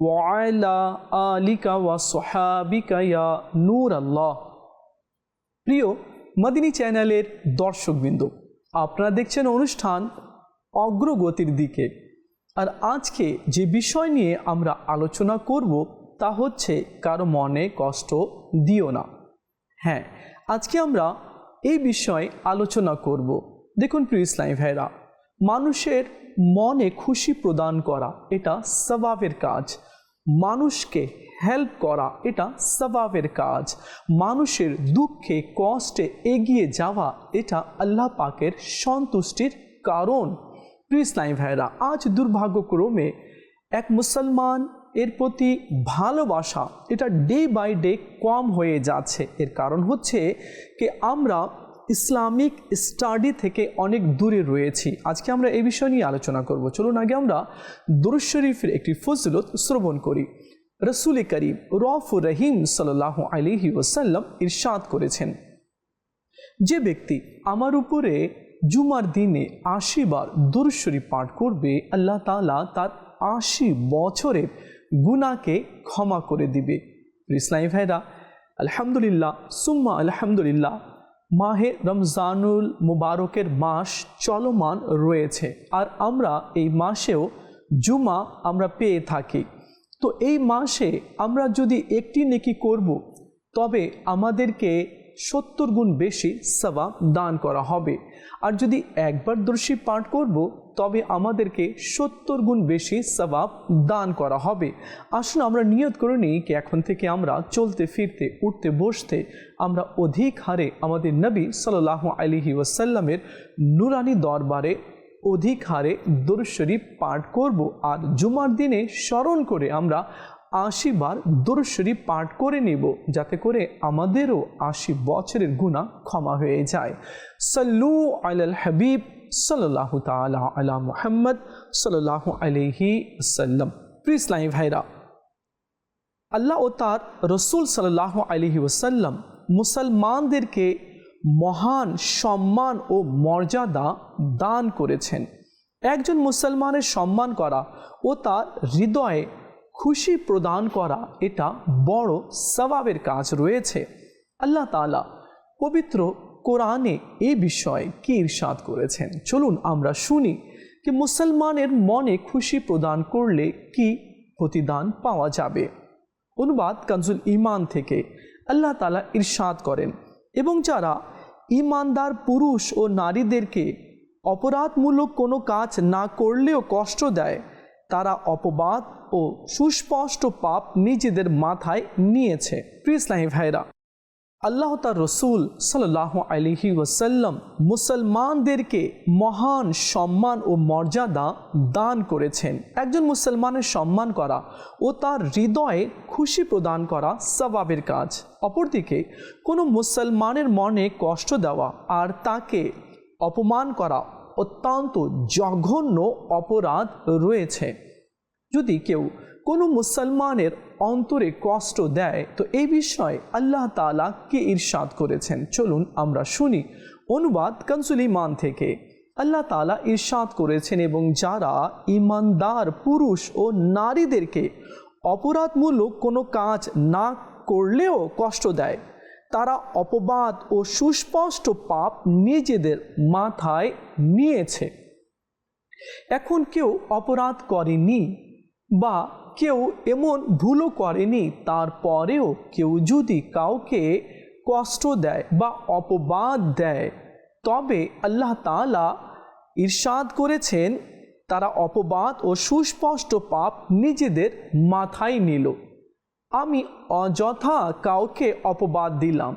ওয়ালা আলিকা প্রিয় মদিনী চ্যানেলের দর্শকবৃন্দ, আপনারা দেখছেন অনুষ্ঠান অগ্রগতির দিকে। আর আজকে যে বিষয় নিয়ে আমরা আলোচনা করব তা হচ্ছে, কারও মনে কষ্ট দিও না। হ্যাঁ আজকে আমরা এই বিষয়ে আলোচনা করব। দেখুন প্রিয় ইসলামী ভাইরা মানুষের মনে খুশি প্রদান করা, এটা স্বভাবের কাজ। মানুষকে হেল্প করা, এটা স্বভাবের কাজ। মানুষের দুঃখে, কষ্টে এগিয়ে যাওয়া, এটা আল্লাহ পাকের সন্তুষ্টির কারণ। প্রিয় ইসলামী ভাইরা আজ দুর্ভাগ্যক্রমে এক মুসলমান, এর প্রতি ভালোবাসা, এটা ডে বাই ডে কম হয়ে যাচ্ছে। এর কারণ হচ্ছে কি, আমরা ইসলামিক স্টাডি থেকে অনেক দূরে রয়েছি। আজকে আমরা এই বিষয় নিয়ে আলোচনা করব। চলুন আগে আমরা দুরুজ শরীফের একটি ফজলত শ্রবণ করি। রসুল করিম রফুর রহিম সাল্লাহ আলিহি ওসাল্লাম ইরশাদ করেছেন, যে ব্যক্তি আমার উপরে জুমার দিনে আশি বার দুরুশ্বরী পাঠ করবে, আল্লাহ তালা তার আশি বছরের গুণাকে ক্ষমা করে দিবে। ইসলামী ভাইরা, আলহামদুলিল্লাহ, সুম্মা আলহামদুলিল্লাহ মাহে রমজানুল মুবারকের মাস চলমান রয়েছে। আর আমরা এই মাসেও জুমা আমরা পেয়ে থাকি। তো এই মাসে আমরা যদি একটি নেকি করব, তবে আমাদেরকে সত্তর গুণ বেশি সবাব দান করা হবে। আর যদি একবার দর্শী পাঠ করব তবে আমাদেরকে সত্তর গুণ বেশি সবাব দান করা হবে। আসুন আমরা নিয়ত করে নিই কি এখন থেকে আমরা চলতে, ফিরতে, উঠতে, বসতে আমরা অধিক হারে আমাদের নবী সাল্লাহ আলিহি ওয়াসাল্লামের নুরানি দরবারে অধিক হারে দরুশরীফ পাঠ করব আর জুমার দিনে স্মরণ করে আমরা আশি বার দরুশরীফ পাঠ করে নেব যাতে করে আমাদেরও আশি বছরের গুণা ক্ষমা হয়ে যায়। সাল্লু আলাল হাবিব সাল্লাহ তালা আলা মুহাম্মদ সাল্লাহ আলহি সাল্লাম। প্রিসলাই ভাইরা, আল্লাহ ও তার রসুল সাল্লাহ আলহি ওসাল্লাম মুসলমানদেরকে মহান সম্মান ও মর্যাদা দান করেছেন। একজন মুসলমানের সম্মান করা ও তার হৃদয়ে খুশি প্রদান করা এটা বড় সবাবের কাজ রয়েছে। আল্লাহ তালা পবিত্র কোরআনে এ বিষয়ে কি ইরশাদ করেছেন? চলুন আমরা শুনি যে মুসলমানের মনে খুশি প্রদান করলে কি প্রতিদান পাওয়া যাবে। অনুবাদ কানজুল ইমান থেকে আল্লাহ তালা ইরশাদ করেন এবং যারা ইমানদার পুরুষ ও নারীদেরকে অপরাধমূলক কোনো কাজ না করলেও কষ্ট দেয়, তারা অপবাদ ও সুস্পষ্ট পাপ নিজেদের মাথায় নিয়েছে। প্রিসলাহি ভাইরা আল্লাহ তার রসুল সাল্লাহ আলহি ওসাল্লাম মুসলমানদেরকে মহান সম্মান ও মর্যাদা দান করেছেন। একজন মুসলমানের সম্মান করা ও তার হৃদয়ে খুশি প্রদান করা স্বভাবের কাজ। অপরদিকে কোনো মুসলমানের মনে কষ্ট দেওয়া আর তাকে অপমান করা অত্যন্ত জঘন্য অপরাধ রয়েছে। যদি কেউ কোনো মুসলমানের অন্তরে কষ্ট দেয়, তো এই বিষয়ে আল্লাহ তালা কে ইরশাদ করেছেন? চলুন আমরা শুনি। অনুবাদ কনসুল ইমান থেকে। আল্লাহ তালা ইরশাদ করেছেন এবং যারা ইমানদার পুরুষ ও নারীদেরকে অপরাধমূলক কোনো কাজ না করলেও কষ্ট দেয়, তারা অপবাদ ও সুস্পষ্ট পাপ নিজেদের মাথায় নিয়েছে। এখন কেউ অপরাধ করেনি বা কেউ এমন ভুলও করেনি, তারপরেও কেউ যদি কাউকে কষ্ট দেয় বা অপবাদ দেয়, তবে আল্লাহ তালা ইরশাদ করেছেন, তারা অপবাদ ও সুস্পষ্ট পাপ নিজেদের মাথায় নিল। আমি অযথা কাউকে অপবাদ দিলাম।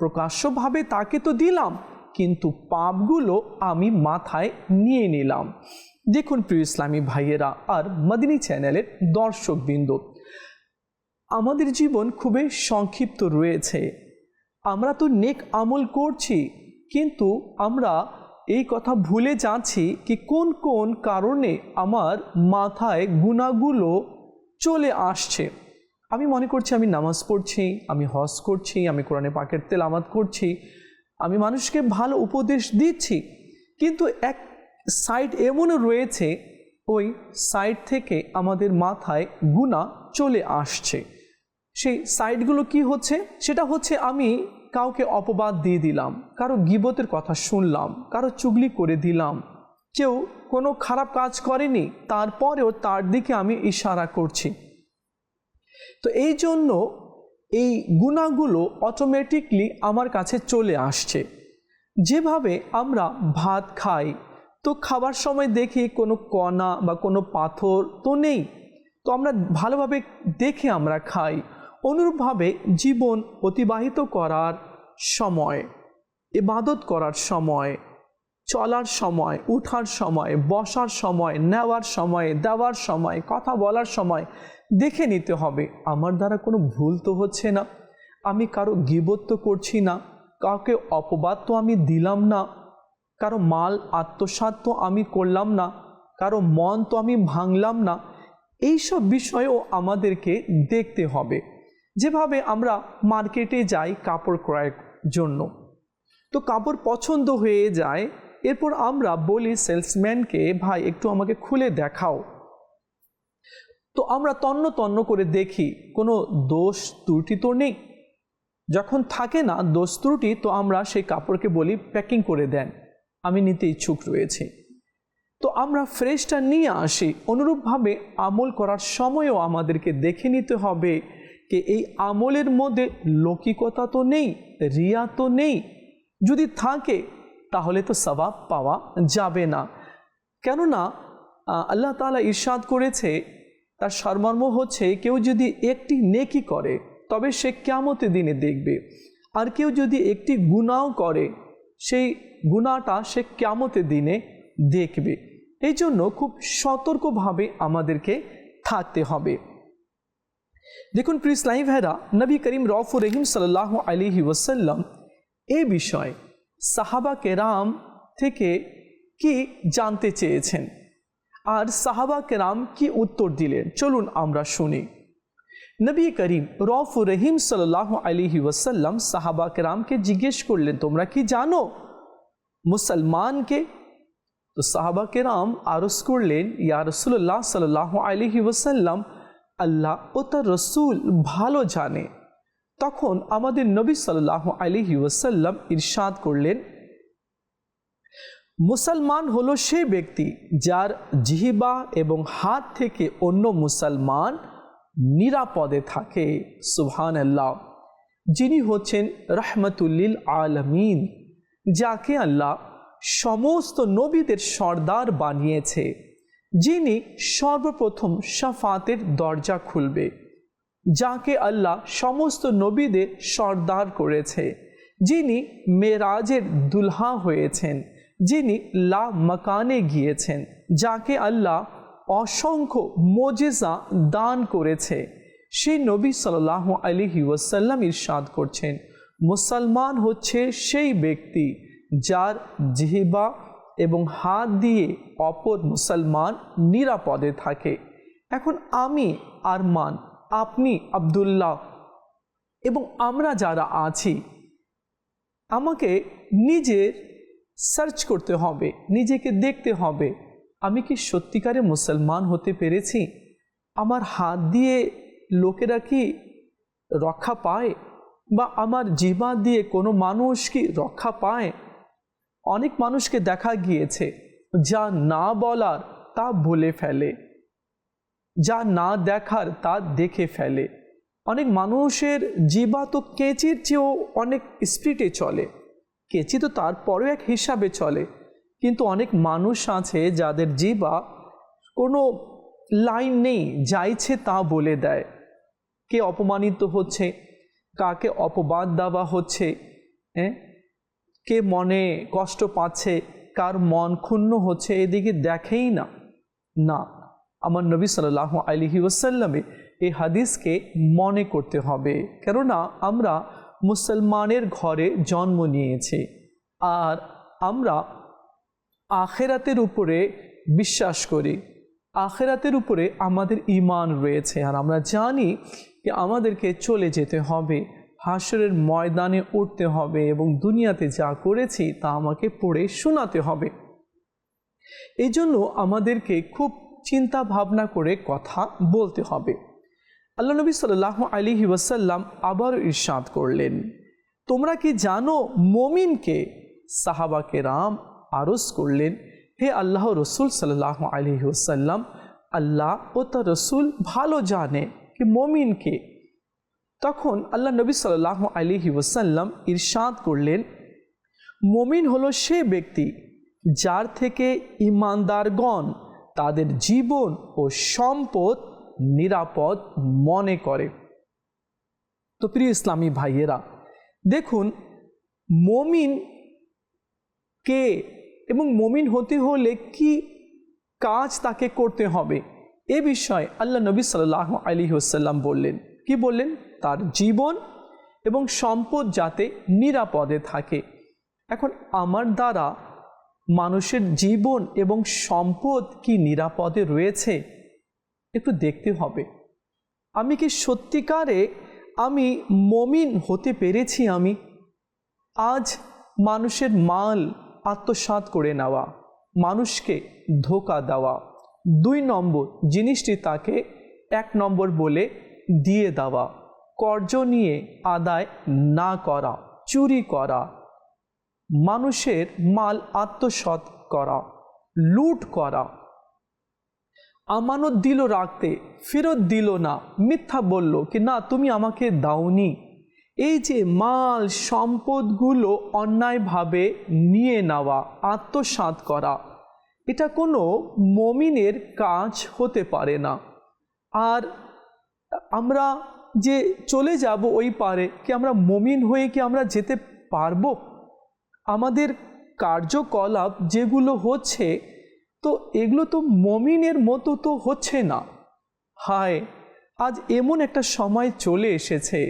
প্রকাশ্যভাবে তাকে তো দিলাম, কিন্তু পাপগুলো আমি মাথায় নিয়ে নিলাম। দেখুন প্রিয় ইসলামী ভাইয়েরা আর মদিনী চ্যানেলের দর্শকবৃন্দ, আমাদের জীবন খুবই সংক্ষিপ্ত রয়েছে। আমরা তো নেক আমল করছি, কিন্তু আমরা এই কথা ভুলে যাচ্ছি কি কোন কোন কারণে আমার মাথায় গুণাগুলো চলে আসছে। আমি মনে করছি আমি নামাজ পড়ছি, আমি হজ করছি, আমি কোরআনে পাকের তেলামাত করছি, আমি মানুষকে ভালো উপদেশ দিচ্ছি, কিন্তু এক সাইড এমনও রয়েছে, ওই সাইড থেকে আমাদের মাথায় গুণা চলে আসছে। সেই সাইডগুলো কি হচ্ছে? সেটা হচ্ছে আমি কাউকে অপবাদ দিয়ে দিলাম, কারও গিবতের কথা শুনলাম, কারও চুগলি করে দিলাম। কেউ কোনো খারাপ কাজ করেনি, তারপরেও তার দিকে আমি ইশারা করছি। তো এই জন্য এই গুণাগুলো অটোমেটিকলি আমার কাছে চলে আসছে। যেভাবে আমরা ভাত খাই তো খাবার সময় দেখি কোনো কণা বা কোনো পাথর তো নেই। তো আমরা ভালোভাবে দেখে আমরা খাই। অনুরূপভাবে জীবন অতিবাহিত করার সময়, ইবাদত করার সময়, চলার সময়, উঠার সময়, বসার সময়, নেওয়ার সময়, দেওয়ার সময়, কথা বলার সময় দেখে নিতে হবে। আমার দ্বারা কোনো ভুল তো হচ্ছে না। আমি কারও গিবত তো করছি না। কাউকে অপবাদ তো আমি দিলাম না। কারও মাল আত্মসাত তো আমি করলাম না, কারও মন তো আমি ভাঙলাম না, এইসব বিষয়েও আমাদেরকে দেখতে হবে। যেভাবে আমরা মার্কেটে যাই কাপড় ক্রয়ের জন্য। তো কাপড় পছন্দ হয়ে যায়, এরপর আমরা বলি সেলসম্যানকে, ভাই, একটু আমাকে খুলে দেখাও। তো আমরা তন্ন তন্ন করে দেখি, কোনো দোষ ত্রুটি তো নেই। যখন থাকে না দোষ ত্রুটি, তো আমরা সেই কাপড়কে বলি প্যাকিং করে দেন। আমি নিতে ইচ্ছুক রয়েছি। তো আমরা ফ্রেশটা নিয়ে আসি। অনুরূপভাবে আমল করার সময়ও আমাদেরকে দেখে নিতে হবে যে এই আমলের মধ্যে লৌকিকতা তো নেই, রিয়া তো নেই। যদি থাকে, তাহলে তো সবাব পাওয়া যাবে না। কেননা আল্লাহ তালা ইরশাদ করেছে, তার সর্মর্ম হচ্ছে, কেউ যদি একটি নেকি করে, তবে সে কেমতে দিনে দেখবে। আর কেউ যদি একটি গুণাও করে সেই গুণাটা সে কেমতে দিনে দেখবে। এই জন্য খুব সতর্কভাবে আমাদেরকে থাকতে হবে। দেখুন প্রিসলাই ভাইরা নবী করিম রফু রহিম সাল্লাহ আলিহি ওসাল্লাম এ বিষয়ে সাহাবা কেরাম থেকে কি জানতে চেয়েছেন? আর সাহাবা কেরাম কি উত্তর দিলেন? চলুন আমরা শুনি। নবী করিম রফু রহিম সাল্লাহ আলিহি ওসাল্লাম সাহাবা কেরামকে জিজ্ঞেস করলেন, তোমরা কি জানো মুসলমানকে? তো সাহাবা কেরাম আরস করলেন, ইয়া রসুল্লাহ সাল্লাহ আলিহি ওসাল্লাম আল্লাহ ও তার রসুল ভালো জানে। তখন আমাদের নবী সাল্লাহ আলিহি ওসাল্লাম ইরশাদ করলেন, মুসলমান হলো সে ব্যক্তি যার জিহিবা এবং হাত থেকে অন্য মুসলমান নিরাপদে থাকে সুহান আল্লাহ যিনি হচ্ছেন রহমতুল্লিল আলমিন, যাকে আল্লাহ সমস্ত নবীদের সর্দার বানিয়েছে, যিনি সর্বপ্রথম সাফাতের দরজা খুলবে, যাকে আল্লাহ সমস্ত নবীদের সর্দার করেছে, যিনি মেরাজের দুলহা হয়েছেন, যিনি লা মকানে গিয়েছেন, যাকে আল্লাহ অসংখ্য মোজেজা দান করেছে। সেই নবী সাল্লাহ আলিহি ওয়াসাল্লাম ইরশাদ করছেন, মুসলমান হচ্ছে সেই ব্যক্তি যার জিহিবা এবং হাত দিয়ে অপর মুসলমান নিরাপদে থাকে। এখন আমি, আরমান, আপনি, আবদুল্লাহ এবং আমরা যারা আছি, আমাকে নিজের সার্চ করতে হবে, নিজেকে দেখতে হবে। আমি কি সত্যিকারে মুসলমান হতে পেরেছি? আমার হাত দিয়ে লোকেরা কি রক্ষা পায়? বা আমার জীবা দিয়ে কোনো মানুষ কি রক্ষা পায়? অনেক মানুষকে দেখা গিয়েছে, যা না বলার তা বলে ফেলে, যা না দেখার তা দেখে ফেলে। অনেক মানুষের জীবা তো কেঁচির চেয়েও অনেক স্পিডে চলে, কেঁচি তো তারপরেও এক হিসাবে চলে। কিন্তু অনেক মানুষ আছে যাদের জীবা কোনো লাইন নেই, যাইছে তা বলে দেয়। কে অপমানিত হচ্ছে, কাকে অপবাদ দেওয়া হচ্ছে হ্যাঁ কে মনে কষ্ট পাচ্ছে, কার মন ক্ষুণ্ণ হচ্ছে, এদিকে দেখেই না। না, আমার নবী সাল্লাহ আলিহি ওসাল্লামে এই হাদিসকে মনে করতে হবে। কেননা আমরা মুসলমানের ঘরে জন্ম নিয়েছি, আর আমরা আখেরাতের উপরে বিশ্বাস করি। আখেরাতের উপরে আমাদের ইমান রয়েছে। আর আমরা জানি যে আমাদেরকে চলে যেতে হবে। হাসরের ময়দানে উঠতে হবে এবং দুনিয়াতে যা করেছি তা আমাকে পড়ে শোনাতে হবে। এই জন্য আমাদেরকে খুব চিন্তা ভাবনা করে কথা বলতে হবে। আল্লাহ নবী সাল্লাহ আলিহি ওয়াসাল্লাম আবার ইরশাদ করলেন, তোমরা কি জানো মমিনকে সাহাবাকে রাম আরজ করলেন, হে আল্লাহ রসুল সাল্লাহ আলহি ওসাল্লাম আল্লাহ ও তার রসুল ভালো জানে কি মমিনকে তখন আল্লাহ নবী সাল্লাহ আলিহি ওসাল্লাম ইরশাদ করলেন, মমিন হলো সে ব্যক্তি যার থেকে ইমানদারগণ তাদের জীবন ও সম্পদ নিরাপদ মনে করে। তো প্রিয় ইসলামী ভাইয়েরা, দেখুন, মমিন কে এবং মমিন হতে হলে কি কাজ তাকে করতে হবে? এ বিষয়ে আল্লাহ নবী সাল্লাহ আলী হোসাল্লাম বললেন। কি বললেন? তার জীবন এবং সম্পদ যাতে নিরাপদে থাকে। এখন আমার দ্বারা মানুষের জীবন এবং সম্পদ কি নিরাপদে রয়েছে? একটু দেখতে হবে। আমি কি সত্যিকারে আমি মমিন হতে পেরেছি আমি? আজ মানুষের মাল আত্মসাত করে নেওয়া, মানুষকে ধোকা দেওয়া। দুই নম্বর জিনিসটি তাকে এক নম্বর বলে দিয়ে দেওয়া, কর্জ নিয়ে আদায় না করা, চুরি করা। মানুষের মাল আত্মসৎ করা, লুট করা। আমানত দিল রাখতে, ফেরত দিল না, মিথ্যা বলল কি, না, তুমি আমাকে দাওনি। এই যে মাল, সম্পদগুলো অন্যায়ভাবে নিয়ে নেওয়া আত্মসাত করা, এটা কোনো মমিনের কাজ হতে পারে না। আর আমরা যে চলে যাব ওই পারে, কি আমরা মমিন হয়ে কি আমরা যেতে পারব? আমাদের কার্যকলাপ যেগুলো হচ্ছে, তো এগুলো তো মমিনের মতো তো হচ্ছে না। হায়, আজ এমন একটা সময় চলে এসেছে।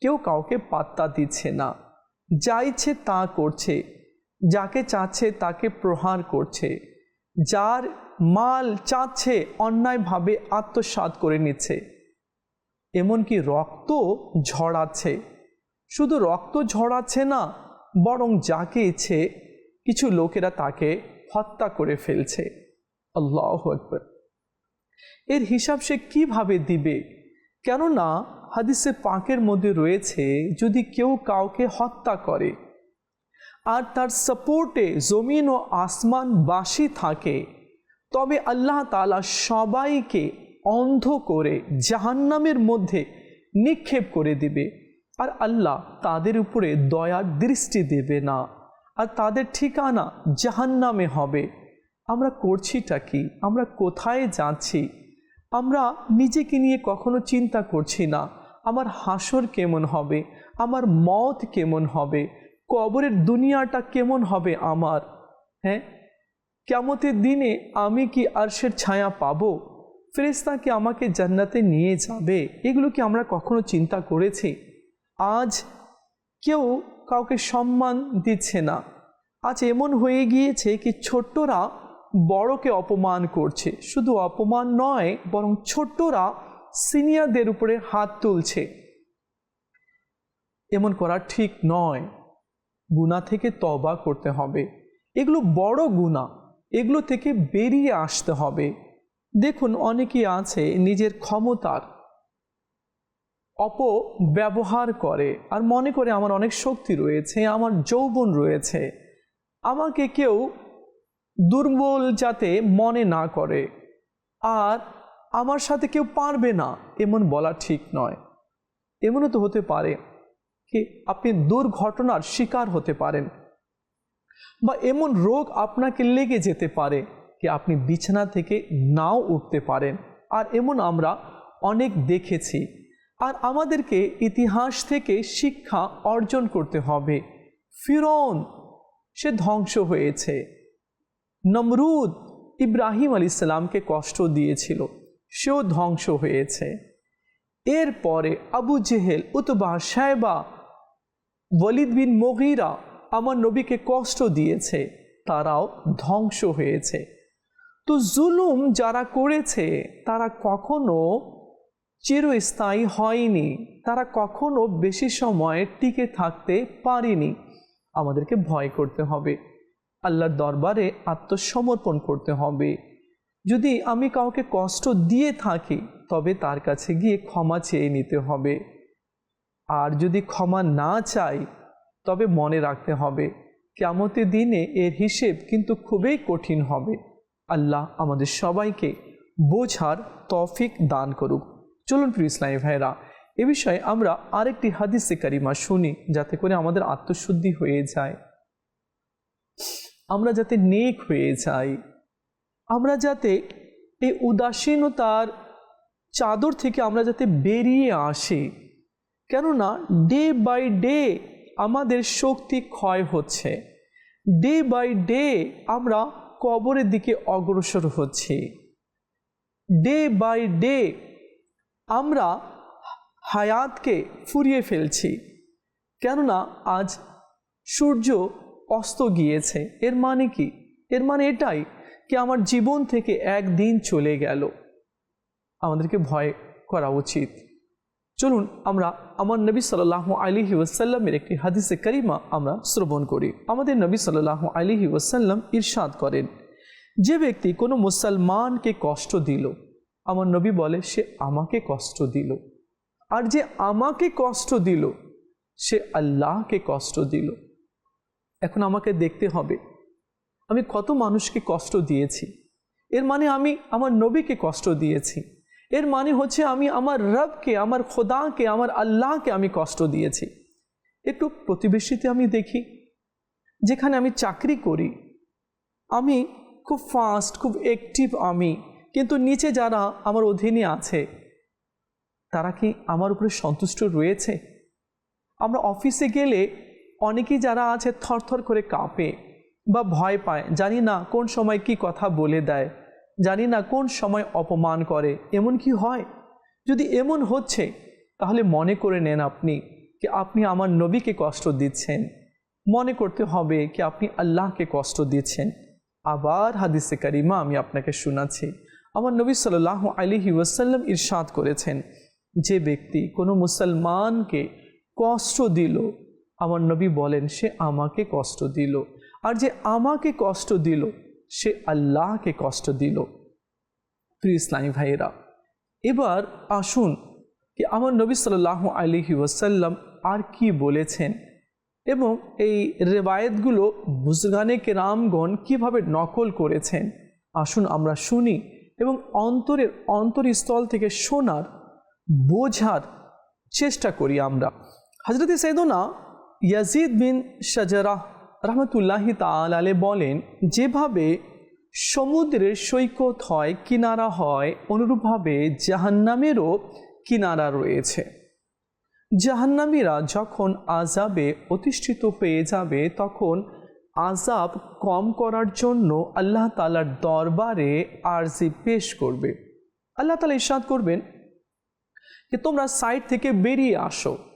কেউ কাউকে পাত্তা দিচ্ছে না। যা ইচ্ছে তা করছে, যাকে চাচ্ছে তাকে প্রহার করছে। যার মাল চাচ্ছে অন্যায়ভাবে আত্মসাত করে নিচ্ছে। এমনকি রক্ত ঝরাচ্ছে শুধু রক্ত ঝরাচ্ছে না, বরং যাকে ইচ্ছে, কিছু লোকেরা তাকে হত্যা করে ফেলছে। আল্লাহ একবার এর হিসাব সে কীভাবে দিবে? কেননা হাদিসে পাকের মধ্যে রয়েছে, যদি কেউ কাউকে হত্যা করে আর তার সাপোর্টে জমিন ও আসমান বাসি থাকে, তবে আল্লাহ তালা সবাইকে অন্ধ করে জাহান্নামের মধ্যে নিক্ষেপ করে দিবে আর আল্লাহ তাদের উপরে দয়ার দৃষ্টি দেবে না আর তাদের ঠিকানা জাহান্নামে হবে। আমরা করছিটা কি? আমরা কোথায় যাচ্ছি? আমরা নিজেকে নিয়ে কখনো চিন্তা করছি না। আমার হাসর কেমন হবে? আমার মত কেমন হবে? কবরের দুনিয়াটা কেমন হবে আমার? হ্যাঁ? কেমতের দিনে আমি কি আরশের ছায়া পাবো? ফেরেস্তা কি আমাকে জান্নাতে নিয়ে যাবে? এগুলো কি আমরা কখনো চিন্তা করেছি? আজ কেউ কাউকে সম্মান দিচ্ছে না। আজ এমন হয়ে গিয়েছে কি ছোট্টরা বড়কে অপমান করছে। শুধু অপমান নয়, বরং ছোট্টরা সিনিয়রদের উপরে হাত তুলছে। এমন করা ঠিক নয়। গুণা থেকে তবা করতে হবে। এগুলো বড় গুণা। এগুলো থেকে বেরিয়ে আসতে হবে। দেখুন, অনেকেই আছে নিজের ক্ষমতার অপব্যবহার করে। আর মনে করে, আমার অনেক শক্তি রয়েছে, আমার যৌবন রয়েছে। আমাকে কেউ দুর্বল যাতে মনে না করে। আর আমার সাথে কেউ পারবে না, এমন বলা ঠিক নয়। এমনও তো হতে পারে কি আপনি দুর্ঘটনার শিকার হতে পারেন। বা এমন রোগ আপনাকে লেগে যেতে পারে কি আপনি বিছানা থেকে নাও উঠতে পারেন। আর এমন আমরা অনেক দেখেছি। আর আমাদেরকে ইতিহাস থেকে শিক্ষা অর্জন করতে হবে। ফিরন, সে ধ্বংস হয়েছে। নমরুদ ইব্রাহিম আলী ইসলামকে কষ্ট দিয়েছিল। সেও ধ্বংস হয়েছে। এরপরে আবু জেহেল, উতবা সাহেবা ওয়ালিদ বিন মগিরা আমার নবীকে কষ্ট দিয়েছে, তারাও ধ্বংস হয়েছে। তো জুলুম যারা করেছে, তারা কখনো চিরস্থায়ী হয়নি। তারা কখনো বেশি সময় টিকে থাকতে পারেনি। আমাদেরকে ভয় করতে হবে। আল্লাহর দরবারে আত্মসমর্পণ করতে হবে। যদি আমি কাউকে কষ্ট দিয়ে থাকি, তবে তার কাছে গিয়ে ক্ষমা চেয়ে নিতে হবে। আর যদি ক্ষমা না চাই, তবে মনে রাখতে হবে কেমতের দিনে এর হিসেব কিন্তু খুবই কঠিন হবে। আল্লাহ আমাদের সবাইকে বোঝার তফিক দান করুক। চলুন প্রিয় ইসলামী ভাইরা এ বিষয়ে আমরা আরেকটি হাদিসে কারিমা শুনি, যাতে করে আমাদের আত্মশুদ্ধি হয়ে যায়। আমরা যাতে নেক হয়ে যাই, আমরা যাতে এই উদাসীনতার চাদর থেকে আমরা যাতে বেরিয়ে আসি। কেননা ডে বাই ডে আমাদের শক্তি ক্ষয় হচ্ছে। ডে বাই ডে আমরা কবরের দিকে অগ্রসর হচ্ছি। ডে বাই ডে আমরা হায়াতকে ফুরিয়ে ফেলছি। কেননা আজ সূর্য অস্ত গিয়েছে। এর মানে কি? এর মানে এটাই কি আমার জীবন থেকে একদিন চলে গেল। আমাদেরকে ভয় করা উচিত। চলুন আমরা আমার নবী সাল্লাহ আলিহি ওয়াসাল্লামের একটি হাদিসে করিমা আমরা শ্রবণ করি। আমাদের নবী সাল্লাহ আলিহি ওয়াসাল্লাম ইরশাদ করেন, যে ব্যক্তি কোনো মুসলমানকে কষ্ট দিল, আমার নবী বলে, সে আমাকে কষ্ট দিল। আর যে আমাকে কষ্ট দিল, সে আল্লাহকে কষ্ট দিল। এখন আমাকে দেখতে হবে। আমি কত মানুষকে কষ্ট দিয়েছি। এর মানে আমি আমার নবীকে কষ্ট দিয়েছি। এর মানে হচ্ছে আমি আমার রবকে, আমার খোদাকে, আমার আল্লাহকে আমি কষ্ট দিয়েছি। একটু প্রতিবেশীতে আমি দেখি, যেখানে আমি চাকরি করি। আমি খুব ফাস্ট খুব অ্যাক্টিভ আমি। কিন্তু নিচে যারা আমার অধীনে আছে, তারা কি আমার উপরে সন্তুষ্ট রয়েছে? আমরা অফিসে গেলে অনেকেই যারা আছে থরথর করে কাঁপে বা ভয় পায়, জানি না কোন সময় কি কথা বলে দেয়, জানি না কোন সময় অপমান করে, এমন কি হয়? যদি এমন হচ্ছে, তাহলে মনে করে নেন আপনি কি আপনি আমার নবীকে কষ্ট দিচ্ছেন। মনে করতে হবে কি আপনি আল্লাহকে কষ্ট দিচ্ছেন। আবার হাদিসে কারিমা আমি আপনাকে শোনাচ্ছি। আমার নবী সাল্লাহ আলিহি ওয়াসাল্লাম ইরশাদ করেছেন, যে ব্যক্তি কোনো মুসলমানকে কষ্ট দিল আমার নবী বলেন, সে আমাকে কষ্ট দিল। আর যে আমাকে কষ্ট দিল, সে আল্লাহকে কষ্ট দিল। প্রিয় ইসলামী ভাইয়েরা, এবার আসুন কি আমার নবী সাল্লাহ আলিহি ওয়াসাল্লাম আর কি বলেছেন এবং এই রেবায়েতগুলো বুজগানে কেরামগণ কীভাবে নকল করেছেন? আসুন আমরা শুনি এবং অন্তরের অন্তরস্থল থেকে শোনার, বোঝার চেষ্টা করি আমরা। হজরত সৈদনা ইয়াজিদ বিন শাজারাহ রহমতুল্লাহি তালে বলেন, যেভাবে সমুদ্রের সৈকত হয়, কিনারা হয়, অনুরূপভাবে জাহান্নামেরও কিনারা রয়েছে। জাহান্নামীরা যখন আজাবে অতিষ্ঠিত পেয়ে যাবে, তখন আজাব কম করার জন্য আল্লাহ তালার দরবারে আরজি পেশ করবে। আল্লাহ তালা ইসাদ করবেন যে, তোমরা সাইড থেকে বেরিয়ে আসো।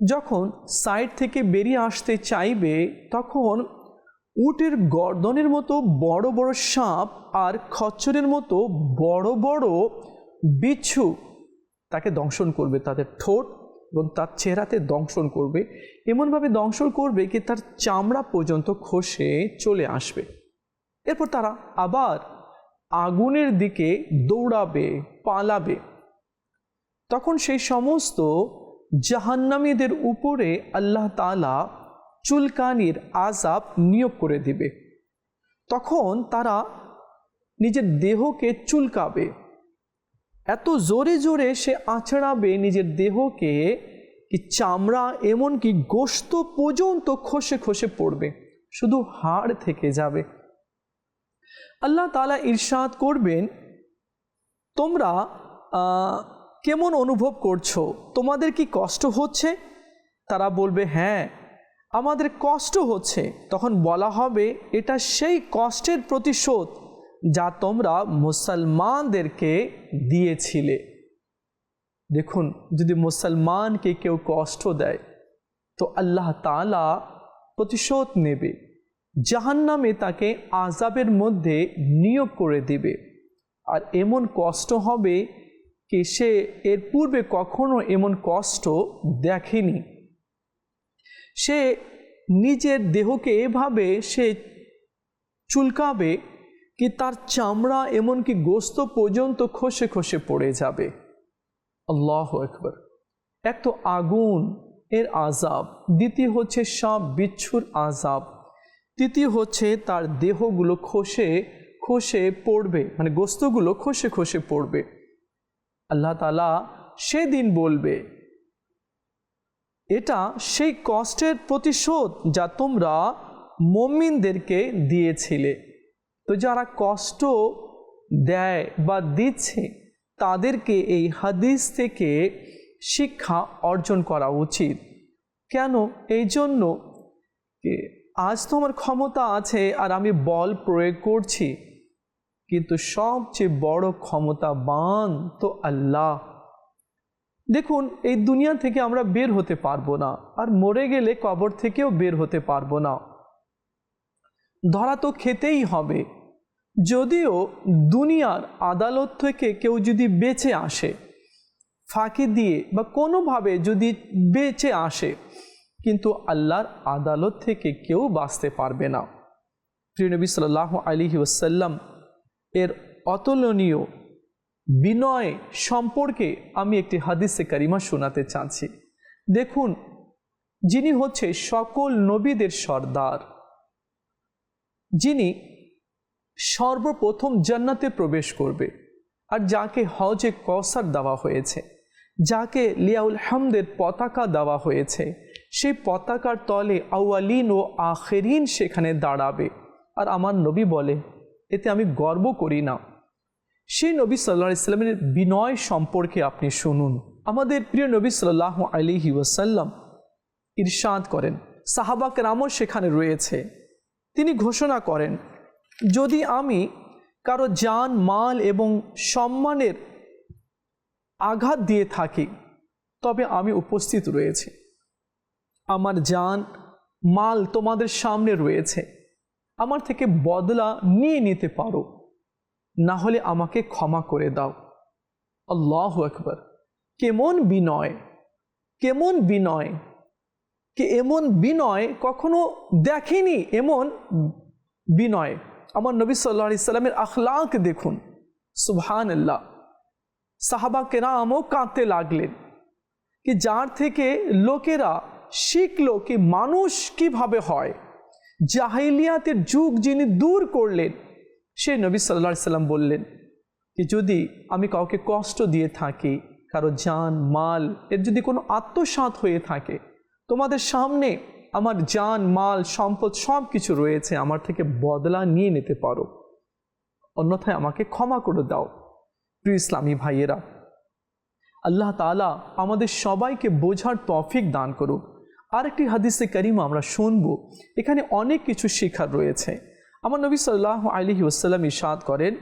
যখন সাইড থেকে বেরিয়ে আসতে চাইবে, তখন উটের গর্দনের মতো বড় বড় সাপ আর খচ্চরের মতো বড় বড় বিচ্ছু তাকে দংশন করবে। তাদের ঠোঁট এবং তার চেহারাতে দংশন করবে। এমনভাবে দংশন করবে কি তার চামড়া পর্যন্ত খসে চলে আসবে। এরপর তারা আবার আগুনের দিকে দৌড়াবে, পালাবে। তখন সেই সমস্ত জাহান্নামীদের উপরে আল্লাহ তালা চুলকানির আজাব নিয়োগ করে দিবে। তখন তারা নিজের দেহকে চুলকাবে। এত জোরে জোরে সে আছড়াবে নিজের দেহকে কি চামড়া এমনকি গোস্ত পর্যন্ত খসে খসে পড়বে, শুধু হাড় থেকে যাবে। আল্লাহ তালা ইরশাদ করবেন, তোমরা কেমন অনুভব করছ? তোমাদের কি কষ্ট হচ্ছে? তারা বলবে হ্যাঁ আমাদের কষ্ট হচ্ছে। তখন বলা হবে, এটা সেই কষ্টের প্রতিশোধ যা তোমরা মুসলমানদেরকে দিয়েছিলে। দেখুন, যদি মুসলমানকে কেউ কষ্ট দেয়, তো আল্লাহ তালা প্রতিশোধ নেবে। জাহান্নামে তাকে আজাবের মধ্যে নিয়োগ করে দেবে। আর এমন কষ্ট হবে কি সে এর পূর্বে কখনো এমন কষ্ট দেখেনি? সে নিজের দেহকে এভাবে সে চুলকাবে কি তার চামড়া এমনকি গোস্ত পর্যন্ত খসে খসে পড়ে যাবে? আল্লাহ একবার এক তো আগুন এর আজাব দ্বিতীয় হচ্ছে সাপ বিচ্ছুর আজাব তৃতীয় হচ্ছে তার দেহগুলো খসে খসে পড়বে মানে গোস্তগুলো খসে খসে পড়বে। আল্লাহ তালা সেদিন বলবে। এটা সেই কষ্টের প্রতিশোধ যা তোমরা মমিনদেরকে দিয়েছিলে। তো যারা কষ্ট দেয় বা দিচ্ছে, তাদেরকে এই হাদিস থেকে শিক্ষা অর্জন করা উচিত। কেন? এই জন্য আজ তো আমার ক্ষমতা আছে আর আমি বল প্রয়োগ করছি। কিন্তু সবচেয়ে বড় ক্ষমতাবান তো আল্লাহ। দেখুন, এই দুনিয়া থেকে আমরা বের হতে পারব না, আর মরে গেলে কবর থেকেও বের হতে পারব না। ধরা তো খেতেই হবে। যদিও দুনিয়ার আদালত থেকে কেউ যদি বেঁচে আসে, ফাঁকি দিয়ে বা কোনোভাবে যদি বেঁচে আসে, কিন্তু আল্লাহর আদালত থেকে কেউ বাঁচতে পারবে না। প্রিয় নবী সাল্লাহ আলিহি ওসাল্লাম এর অতুলনীয় বিনয় সম্পর্কে আমি একটি হাদিসে কারিমা শোনাতে চাচ্ছি। দেখুন, যিনি হচ্ছে সকল নবীদের সর্দার, যিনি সর্বপ্রথম জান্নাতে প্রবেশ করবে আর যাকে হজে কসার দেওয়া হয়েছে, যাকে লিয়াউল হামদের পতাকা দেওয়া হয়েছে, সেই পতাকার তলে আউয়ালিন ও আখেরিন সেখানে দাঁড়াবে। আর আমার নবী বলে এতে আমি গর্ব করি না। সেই নবী সাল্লাহ ইসলামের বিনয় সম্পর্কে আপনি শুনুন। আমাদের প্রিয় নবী সাল্লাহ আলিহি ওয়াসাল্লাম ইরশাদ করেন। সাহাবাক রামও সেখানে রয়েছে। তিনি ঘোষণা করেন, যদি আমি কারও যান মাল এবং সম্মানের আঘাত দিয়ে থাকি, তবে আমি উপস্থিত রয়েছি। আমার যান মাল তোমাদের সামনে রয়েছে। আমার থেকে বদলা নিয়ে নিতে পারো। না হলে আমাকে ক্ষমা করে দাও। আল্লাহ একবার কেমন বিনয়? কেমন বিনয়? কে এমন বিনয় কখনো দেখেনি এমন বিনয়? আমার নবী সাল্লা ইসলামের আখলাক দেখুন। সুবহান আল্লাহ সাহাবা কেরামও কাঁদতে লাগলেন কি যার থেকে লোকেরা শিখলো কি মানুষ কীভাবে হয়? জাহিলিয়াতের যুগ যিনি দূর করলেন, সেই নবী সাল্লা সাল্লাম বললেন যে যদি আমি কাউকে কষ্ট দিয়ে থাকি, কারও যান মাল, এর যদি কোনো আত্মসাত হয়ে থাকে, তোমাদের সামনে আমার যান মাল, সম্পদ সব কিছু রয়েছে, আমার থেকে বদলা নিয়ে নিতে পারো। অন্যথায় আমাকে ক্ষমা করে দাও। প্রিয় ইসলামী ভাইয়েরা, আল্লাহ তালা আমাদের সবাইকে বোঝার তফিক দান করুক। আরেকটি হাদিসে করিম আমরা শুনব। এখানে অনেক কিছু শেখার রয়েছে। আমার নবী সাল্লাহ আলহি ওসাল্লাম ইসাদ করেন,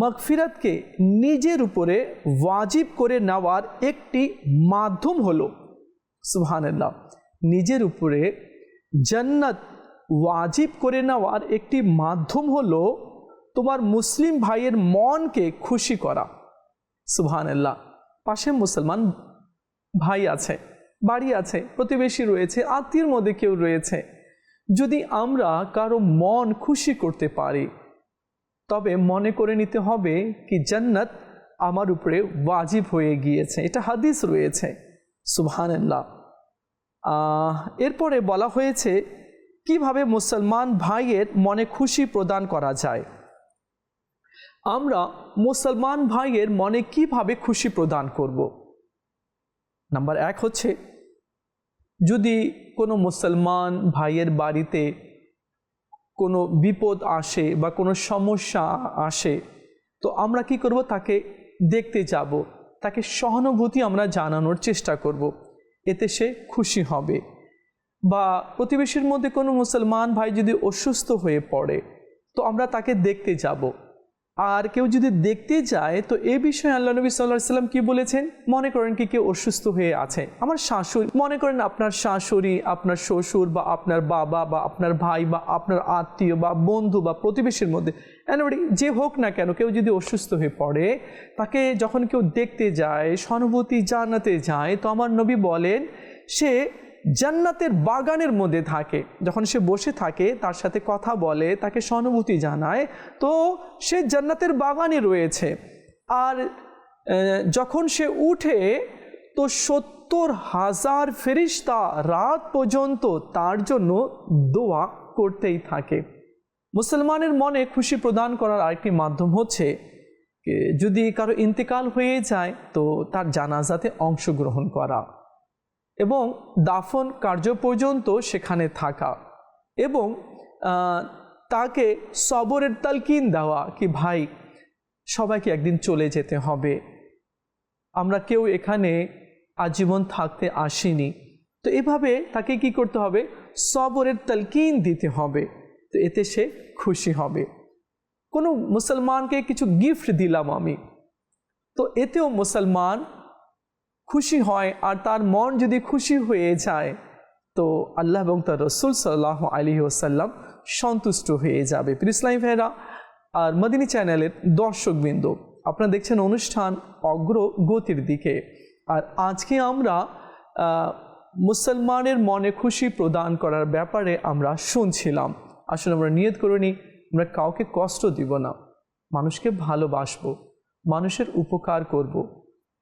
মগফিরাতকে নিজের উপরে ওয়াজিব করে নেওয়ার একটি মাধ্যম হলো, সুবহানাল্লাহ, নিজের উপরে জান্নাত ওয়াজিব করে নেওয়ার একটি মাধ্যম হলো তোমার মুসলিম ভাইয়ের মনকে খুশি করা। সুবহানাল্লাহ, পাশে মুসলমান ভাই আছে। বাড়ি আছে, প্রতিবেশী রয়েছে, আত্মীয়র মধ্যে কেউ রয়েছে। যদি আমরা কারও মন খুশি করতে পারি, তবে মনে করে নিতে হবে কি জান্নাত আমার উপরে ওয়াজিব হয়ে গিয়েছে। এটা হাদিস রয়েছে। সুবহানাল্লাহ। এরপরে বলা হয়েছে, কীভাবে মুসলমান ভাইয়ের মনে খুশি প্রদান করা যায়? আমরা মুসলমান ভাইয়ের মনে কীভাবে খুশি প্রদান করব? নাম্বার এক হচ্ছে যদি কোনো মুসলমান ভাইয়ের বাড়িতে কোনো বিপদ আসে বা কোনো সমস্যা আসে, তো আমরা কি করব? তাকে দেখতে যাব। তাকে সহানুভূতি আমরা জানানোর চেষ্টা করব। এতে সে খুশি হবে। বা প্রতিবেশীর মধ্যে কোনো মুসলমান ভাই যদি অসুস্থ হয়ে পড়ে, তো আমরা তাকে দেখতে যাব। আর কেউ যদি দেখতে যায় তো এ বিষয়ে আল্লাহ নবী সাল্লাহ সাল্লাম কি বলেছেন? মনে করেন কি কেউ অসুস্থ হয়ে আছে। আমার শাশুড়ি মনে করেন আপনার শাশুড়ি আপনার শ্বশুর বা আপনার বাবা বা আপনার ভাই বা আপনার আত্মীয় বা বন্ধু বা প্রতিবেশীর মধ্যে anybody, যে হোক না কেন কেউ যদি অসুস্থ হয়ে পড়ে তাকে যখন কেউ দেখতে যায় সহানুভূতি জানাতে যায় তো আমার নবী বলেন সে জান্নাতের বাগানের মধ্যে থাকে। যখন সে বসে থাকে, তার সাথে কথা বলে, তাকে সহানুভূতি জানায়, তো সে জান্নাতের বাগানে রয়েছে। আর যখন সে উঠে, তো সত্তর হাজার ফেরিস্তা রাত পর্যন্ত তার জন্য দোয়া করতেই থাকে। মুসলমানের মনে খুশি প্রদান করার আরেকটি মাধ্যম হচ্ছে যদি কারও ইন্তেকাল হয়ে যায়, তো তার জানাজাতে অংশগ্রহণ করা। এবং দাফন কার্য পর্যন্ত সেখানে থাকা এবং তাকে সবরের তালকিন দেওয়া কি, ভাই, সবাইকে একদিন চলে যেতে হবে। আমরা কেউ এখানে আজীবন থাকতে আসিনি। তো এভাবে তাকে কি করতে হবে? সবরের তালকিন দিতে হবে। তো এতে সে খুশি হবে। কোনো মুসলমানকে কিছু গিফট দিলাম আমি। তো এতেও মুসলমান খুশি হয় আর তার মন যদি খুশি হয়ে যায়, তো আল্লাহ এবং তার রসুল সাল্লাহ আলী ওসাল্লাম সন্তুষ্ট হয়ে যাবে। ইসলামী ভাইরা আর মদিনী চ্যানেলের দর্শকবৃন্দ, আপনারা দেখছেন অনুষ্ঠান অগ্রগতির দিকে। আর আজকে আমরা মুসলমানের মনে খুশি প্রদান করার ব্যাপারে আমরা শুনছিলাম। আসলে আমরা নিয়ত করে নিই আমরা কাউকে কষ্ট দিব না। মানুষকে ভালোবাসবো, মানুষের উপকার করব।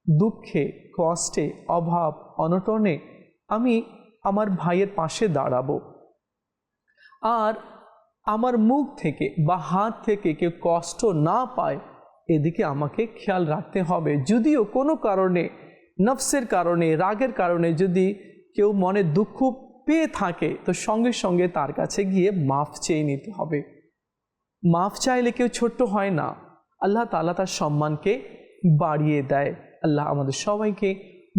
দুঃখে, কষ্টে, অভাব, অনটনে আমি আমার ভাইয়ের পাশে দাঁড়াবো। আর আমার মুখ থেকে বা হাত থেকে কেউ কষ্ট না পায়, এদিকে আমাকে খেয়াল রাখতে হবে। যদিও কোনো কারণে, নফসের কারণে, রাগের কারণে যদি কেউ মনে দুঃখ পেয়ে থাকে, তো সঙ্গে সঙ্গে তার কাছে গিয়ে মাফ চেয়ে নিতে হবে। মাফ চাইলে কেউ ছোট্ট হয় না। আল্লাহ তালা তার সম্মানকে বাড়িয়ে দেয়। আল্লাহ আমাদের সবাইকে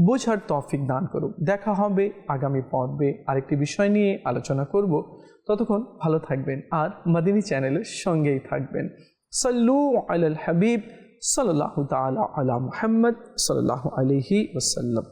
বোঝার তৌফিক দান করুক। দেখা হবে আগামী পর্বে আরেকটি বিষয় নিয়ে আলোচনা করব। ততক্ষণ ভালো থাকবেন আর মাদিনী চ্যানেলের সঙ্গেই থাকবেন। সাল্লু আল হাবিব সাল্লাহ তালা আলা মুহাম্মদ সাল্লাহ আলহি ওসাল্লাম